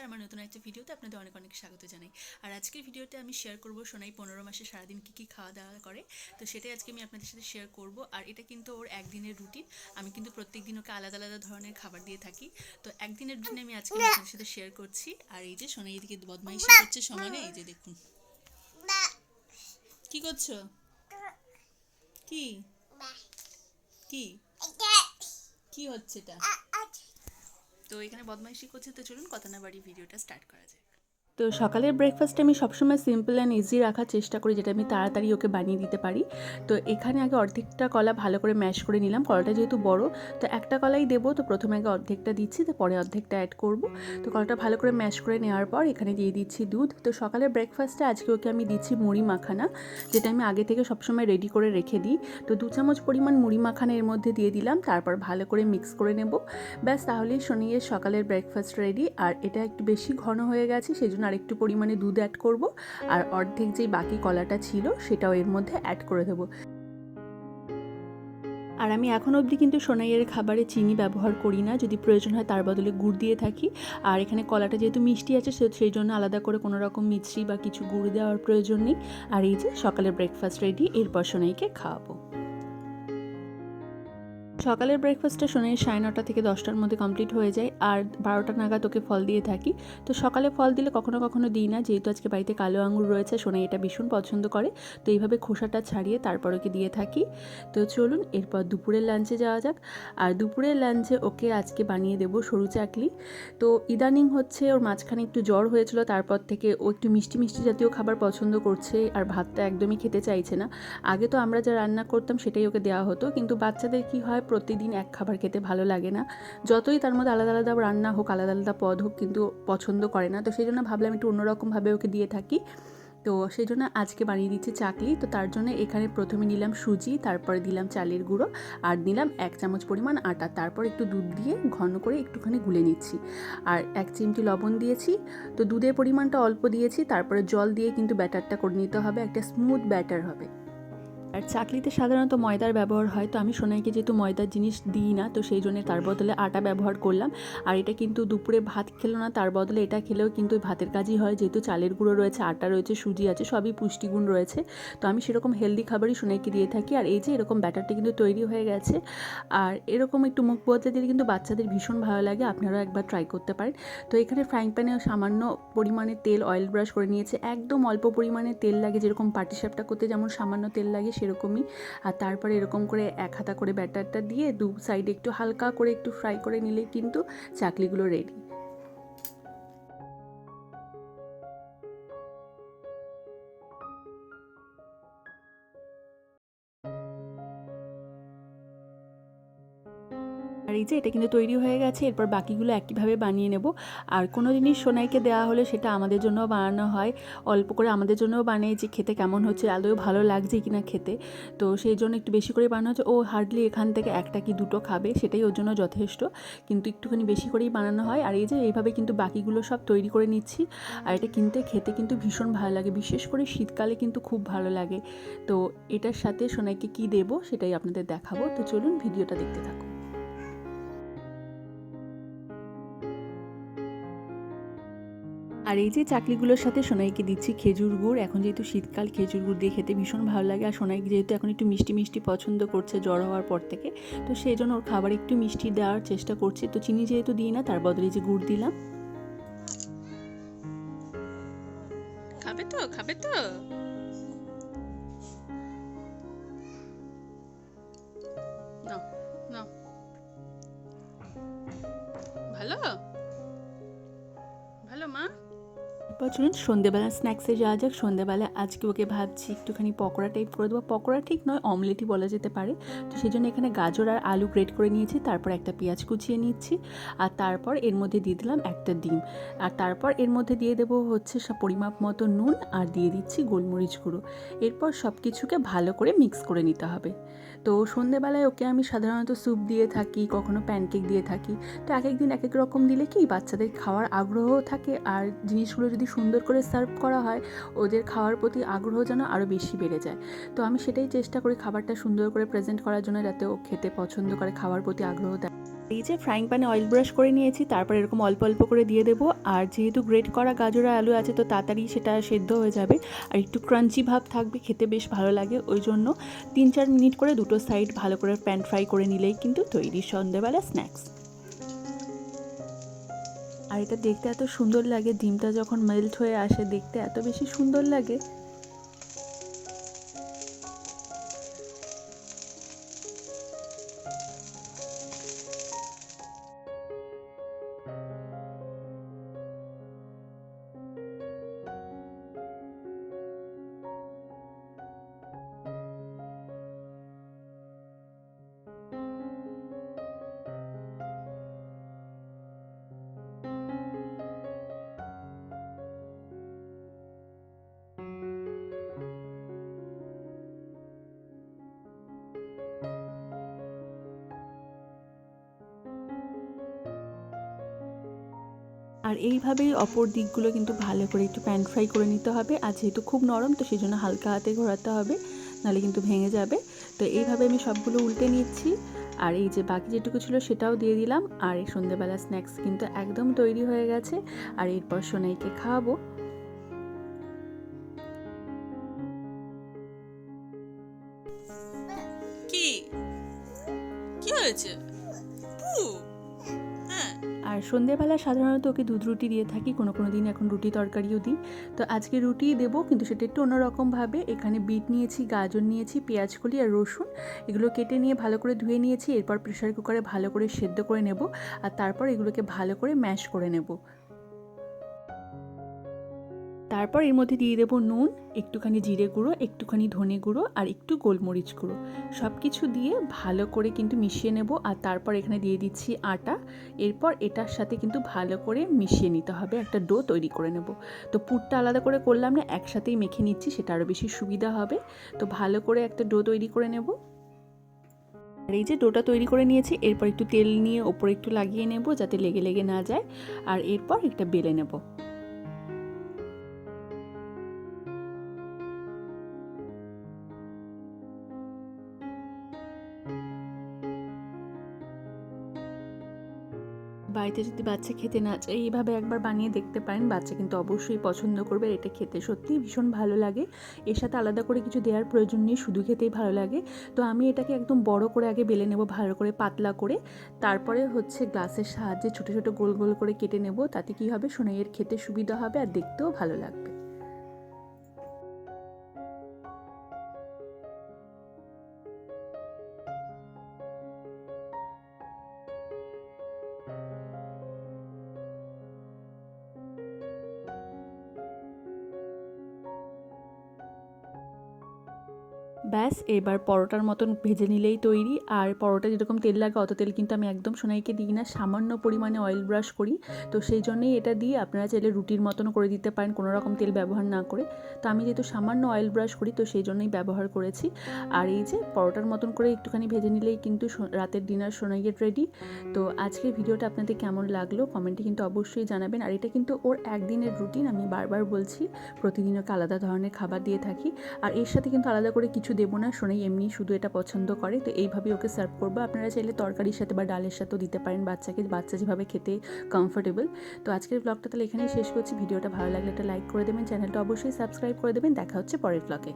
আর আমার নতুন একটা ভিডিওতে আপনাদের অনেক অনেক স্বাগত জানাই। আর আজকের ভিডিওতে আমি শেয়ার করব সোনাই পনেরো মাসে সারাদিন কী কী খাওয়া দাওয়া করে। তো সেটাই আজকে আমি আপনাদের সাথে শেয়ার করব। আর এটা কিন্তু ওর একদিনের রুটিন আমি কিন্তু প্রত্যেক দিন ওকে আলাদা আলাদা ধরনের খাবার দিয়ে থাকি। তো একদিনের রুটিন আমি আজকে আপনাদের সাথে শেয়ার করছি। আর এই যে সোনাই এদিকে বদমাইশি করছে সমানে, এই যে দেখুন। কি করছ? কি? কি? কি হচ্ছে এটা? তো এখানে বদমাইশি করছে তো চলুন কথা না বাড়ি ভিডিওটা স্টার্ট করা যায় তো সকালের ব্রেকফাস্টে আমি সবসময় সিম্পল অ্যান্ড ইজি রাখার চেষ্টা করি, যেটা আমি তাড়াতাড়ি ওকে বানিয়ে দিতে পারি। তো এখানে আগে অর্ধেকটা কলা ভালো করে ম্যাশ করে নিলাম। কলাটা যেহেতু বড়, তো একটা কলাই দেবো, তো প্রথমে আগে অর্ধেকটা দিচ্ছি, তো পরে অর্ধেকটা অ্যাড করব। তো কলাটা ভালো করে ম্যাশ করে নেওয়ার পর এখানে দিয়ে দিচ্ছি দুধ। তো সকালের ব্রেকফাস্টে আজকে ওকে আমি দিচ্ছি মুড়ি মাখানা, যেটা আমি আগে থেকে সবসময় রেডি করে রেখে দিই। তো দু চামচ পরিমাণ মুড়ি মাখানা এর মধ্যে দিয়ে দিলাম, তারপর ভালো করে মিক্স করে নেব। ব্যাস, তাহলেই শনিয়ের সকালের ব্রেকফাস্ট রেডি আর এটা একটু বেশি ঘন হয়ে গেছে সেই জন্য আরেকটু পরিমাণে দুধ অ্যাড করব। আর অর্ধেক যেই বাকি কলাটা ছিল সেটাও এর মধ্যে অ্যাড করে দেবো। আর আমি এখন অবধি কিন্তু সোনাইয়ের খাবারে চিনি ব্যবহার করি না। যদি প্রয়োজন হয় তার বদলে গুড় দিয়ে থাকি। আর এখানে কলাটা যেহেতু মিষ্টি আছে সে- সেই জন্য আলাদা করে কোনো রকম মিষ্টি বা কিছু গুড় দেওয়ার প্রয়োজন নেই। আর এই যে সকালের ব্রেকফাস্ট রেডি এরপর সোনাইকে খাওয়াবো। সকালের ব্রেকফাস্টটা শোনে, সাড়ে নটা থেকে দশটার মধ্যে কমপ্লিট হয়ে যায়, আর বারোটা নাগাদ ওকে ফল দিয়ে থাকি। তো সকালে ফল দিলে কখনো কখনো দিই না, যেহেতু আজকে বাড়িতে কালো আঙুর রয়েছে সোনাই এটা ভীষণ পছন্দ করে। তো এইভাবে খোসাটা ছাড়িয়ে তারপর ওকে দিয়ে থাকি। তো চলুন, এরপর দুপুরের লাঞ্চে যাওয়া যাক। আর দুপুরের লাঞ্চে ওকে আজকে বানিয়ে দেবো সরু চাকলি তো ইদানিং হচ্ছে ওর মাঝখানে একটু জ্বর হয়েছিল, তারপর থেকে ও একটু মিষ্টি মিষ্টি জাতীয় খাবার পছন্দ করছে, আর ভাতটা একদমই খেতে চাইছে না। আগে তো আমরা যা রান্না করতাম, সেটাই ওকে দেওয়া হতো। কিন্তু বাচ্চাদের কি হয় প্রতিদিন এক খাবার খেতে ভালো লাগে না। যতই তার মধ্যে আলাদা আলাদা রান্না হোক, আলাদা আলাদা পদ হোক, কিন্তু পছন্দ করে না। তো সেই জন্য ভাবলাম একটু অন্যরকমভাবে ওকে দিয়ে থাকি। তো সেই জন্য আজকে বানিয়ে দিচ্ছি চাকলি তো তার জন্য এখানে প্রথমে নিলাম সুজি, তারপরে দিলাম চালের গুঁড়ো, আর নিলাম এক চামচ পরিমাণ আটা। তারপর একটু দুধ দিয়ে ঘন করে একটুখানি গুলে নিচ্ছি। আর এক চিমটি লবণ দিয়েছি। তো দুধের পরিমাণটা অল্প দিয়েছি। তারপরে জল দিয়ে কিন্তু ব্যাটারটা করে নিতে হবে। একটা স্মুথ ব্যাটার হবে। আর চাকলিতে সাধারণত ময়দার ব্যবহার হয় তো আমি সোনাইকে যেহেতু ময়দার জিনিস দিই না তো সেই জন্য তার বদলে আটা ব্যবহার করলাম। আর এটা কিন্তু দুপুরে ভাত খেলো না তার বদলে এটা খেলেও কিন্তু ওই ভাতের কাজই হয়। যেহেতু চালের গুঁড়ো রয়েছে আটা রয়েছে সুজি আছে সবই পুষ্টিগুণ রয়েছে। তো আমি সেরকম হেলদি খাবারই সোনাইকে দিয়ে থাকি। আর এই যে এরকম ব্যাটারটি কিন্তু তৈরি হয়ে গেছে। আর এরকম একটু মুখ বদলে দিলে কিন্তু বাচ্চাদের ভীষণ ভালো লাগে আপনারাও একবার ট্রাই করতে পারেন। তো এখানে ফ্রাইং প্যানে সামান্য পরিমাণে তেল অয়েল ব্রাশ করে নিয়েছে। একদম অল্প পরিমাণে তেল লাগে যেরকম পাটিসাপটা করতে যেমন সামান্য তেল লাগে সেরকমই। আর তারপরে এরকম করে এক হাতা করে ব্যাটারটা দিয়ে দু সাইডে একটু হালকা করে একটু ফ্রাই করে নিলেই কিন্তু চাকলিগুলো রেডি আর এই যে এটা কিন্তু তৈরি হয়ে গেছে, এরপর বাকিগুলো একইভাবে বানিয়ে নেব। আর কোনো জিনিস সোনাইকে দেওয়া হলে সেটা আমাদের জন্যও বানানো হয়। অল্প করে আমাদের জন্যও বানিয়ে যে খেতে কেমন হচ্ছে, আদৌ ভালো লাগছে কি না খেতে। তো সেই জন্য একটু বেশি করে বানানো হচ্ছে। ও হার্ডলি এখান থেকে একটা কি দুটো খাবে, সেটাই ওর জন্য যথেষ্ট। কিন্তু একটুখানি বেশি করেই বানানো হয়। আর এই যে এইভাবে কিন্তু বাকিগুলো সব তৈরি করে নিচ্ছি। আর এটা কিনতে, খেতে কিন্তু ভীষণ ভালো লাগে। বিশেষ করে শীতকালে কিন্তু খুব ভালো লাগে। তো এটার সাথে সোনাইকে কি দেবো সেটাই আপনাদের দেখাবো। তো চলুন ভিডিওটা দেখতে থাকুন। আর এই যে চাকরিগুলোর সাথে সোনাইকে দিচ্ছি খেজুর গুড়, এখন যেহেতু শীতকাল, খেজুর গুড় দিয়ে খেতে ভীষণ ভালো লাগে। আর সোনাই যেহেতু এখন একটু মিষ্টি মিষ্টি পছন্দ করছে জ্বর হওয়ার পর থেকে, তো সেই জন্য ওর খাবার একটু মিষ্টি দেওয়ার চেষ্টা করছি। তো চিনি যেহেতু দিই না, তার বদলে যে গুড় দিলাম। খাবে তো খাবে তো। এরপর চলুন সন্ধেবেলা স্ন্যাক্সে যাওয়া যাক। সন্ধেবেলা আজকে ওকে ভাবছি একটুখানি পকোড়া টাইপ করে দেবো। পকোড়া ঠিক নয় অমলেটই বলা যেতে পারে। তো সেই জন্য এখানে গাজর আর আলু গ্রেট করে নিয়েছি, তারপর একটা পেঁয়াজ কুচিয়ে নিচ্ছি, আর তারপর এর মধ্যে দিয়ে দিলাম একটা ডিম। আর তারপর এর মধ্যে দিয়ে দেবো হচ্ছে সব পরিমাপ মতো নুন, আর দিয়ে দিচ্ছি গোলমরিচ গুঁড়ো। এরপর সব কিছুকে ভালো করে মিক্স করে নিতে হবে। তো সন্ধেবেলায় ওকে আমি সাধারণত স্যুপ দিয়ে থাকি, কখনো প্যানকেক দিয়ে থাকি। তো এক এক দিন এক এক রকম দিলে কি বাচ্চাদের খাওয়ার আগ্রহ থাকে, আর জিনিসগুলো যদি সুন্দর করে সার্ভ করা হয়, ওদের খাওয়ার প্রতি আগ্রহ যেন আরও বেশি বেড়ে যায়। তো আমি সেটাই চেষ্টা করি খাবারটা সুন্দর করে প্রেজেন্ট করার জন্য যাতে ও খেতে পছন্দ করে, খাওয়ার প্রতি আগ্রহ দেয়। এই যে ফ্রাইং প্যানে অয়েল ব্রাশ করে নিয়েছি, তারপর এরকম অল্প অল্প করে দিয়ে দেবো। আর যেহেতু গ্রেট করা গাজর আলু আছে, তো তাড়াতাড়ি সেটা সেদ্ধ হয়ে যাবে। আর একটু ক্রাঞ্চি ভাব থাকবে, খেতে বেশ ভালো লাগে। ওই জন্য তিন চার মিনিট করে দুটো সাইড ভালো করে প্যান ফ্রাই করে নিলেই কিন্তু তৈরি সন্ধেবেলা স্ন্যাক্স আর এটা দেখতে এত সুন্দর লাগে, ডিমটা যখন মেল্ট হয়ে আসে দেখতে এত বেশি সুন্দর লাগে। এইভাবেই অপর দিকগুলো কিন্তু ভালো করে একটু প্যান ফ্রাই করে নিতে হবে। আর যেহেতু খুব নরম, তো সেই জন্য হালকা হাতে ঘোরাতে হবে, নাহলে কিন্তু ভেঙে যাবে। তো এইভাবে আমি সবগুলো উল্টে নিচ্ছি। আর এই যে বাকি যেটুকু ছিল সেটাও দিয়ে দিলাম। আর এই সন্ধ্যেবেলা স্ন্যাক্স কিন্তু একদম তৈরি হয়ে গেছে। আর এরপর সোনাইকে খাওয়াবো। কি? কি হয়েছে? হ্যাঁ আর সন্ধেবেলা সাধারণত ওকে দুধ রুটি দিয়ে থাকি, কোনো কোনো দিন এখন রুটি তরকারিও দিই। তো আজকে রুটি দেবো, কিন্তু সেটা একটু অন্যরকমভাবে। এখানে বিট নিয়েছি, গাজর নিয়েছি, পেঁয়াজ কলি আর রসুন। এগুলো কেটে নিয়ে ভালো করে ধুয়ে নিয়েছি, এরপর প্রেশার কুকারে ভালো করে সেদ্ধ করে নেব। আর তারপর এগুলোকে ভালো করে ম্যাশ করে নেব। তারপর এর মধ্যে দিয়ে দেবো নুন, একটুখানি জিরে গুঁড়ো, একটুখানি ধনে গুঁড়ো আর একটু গোলমরিচ গুঁড়ো। সব কিছু দিয়ে ভালো করে কিন্তু মিশিয়ে নেব আর তারপর এখানে দিয়ে দিচ্ছি আটা। এরপর এটার সাথে কিন্তু ভালো করে মিশিয়ে নিতে হবে, একটা ডো তৈরি করে নেব। তো পুরটা আলাদা করে করলাম না, একসাথেই মেখে নিচ্ছি, সেটা আরও বেশি সুবিধা হবে। তো ভালো করে একটা ডো তৈরি করে নেব। আর এই যে ডোটা তৈরি করে নিয়েছি, এরপর একটু তেল নিয়ে ওপরে একটু লাগিয়ে নেব যাতে লেগে লেগে না যায়। আর এরপর একটা বেলে নেব। বাড়িতে যদি বাচ্চা খেতে না চায়, এইভাবে একবার বানিয়ে দেখতে পারেন। বাচ্চা কিন্তু অবশ্যই পছন্দ করবে এটা খেতে সত্যিই ভীষণ ভালো লাগে। এর সাথে আলাদা করে কিছু দেওয়ার প্রয়োজন নেই, শুধু খেতেই ভালো লাগে। তো আমি এটাকে একদম বড় করে আগে বেলে নেব, ভালো করে পাতলা করে। তারপরে হচ্ছে গ্লাসের সাহায্যে ছোটো ছোটো গোল গোল করে কেটে নেব। তাতে কী হবে? সোনাইয়ের খেতে সুবিধা হবে, আর দেখতেও ভালো লাগবে। ব্যাস, এবার পরোটার মতন ভেজে নিলেই তৈরি। আর পরোটা যেরকম তেল লাগে, অত তেল কিন্তু আমি একদম সোনাইকে দিই না, সামান্য পরিমাণে অয়েল ব্রাশ করি। তো সেই জন্যেই এটা দিয়ে আপনারা চাইলে রুটির মতন করে দিতে পারেন, কোনো রকম তেল ব্যবহার না করে। তো আমি যেহেতু সামান্য অয়েল ব্রাশ করি, তো সেই জন্যই ব্যবহার করেছি। আর এই যে পরোটার মতন করে একটুখানি ভেজে নিলেই কিন্তু রাতের ডিনার সোনাইয়ের রেডি তো আজকের ভিডিওটা আপনাদের কেমন লাগল কমেন্টে কিন্তু অবশ্যই জানাবেন। আর এটা কিন্তু ওর একদিনের রুটিন আমি বারবার বলছি, প্রতিদিন ওকে আলাদা ধরনের খাবার দিয়ে থাকি। আর এর সাথে কিন্তু আলাদা করে কিছু দেবো না, শোনাই এমনি শুধু এটা পছন্দ করে। তো এইভাবে ওকে সার্ভ করব। আপনারা চাইলে তরকারির সাথে বা ডালের সাথেও দিতে পারেন বাচ্চাকে, বাচ্চা যেভাবে খেতে কমফোর্টেবল তো আজকের ব্লগটা তাহলে এখানেই শেষ করছি। ভিডিওটা ভালো লাগলে একটা লাইক করে দেবেন। চ্যানেলটা অবশ্যই সাবস্ক্রাইব করে দেবেন। দেখা হচ্ছে পরের ব্লগে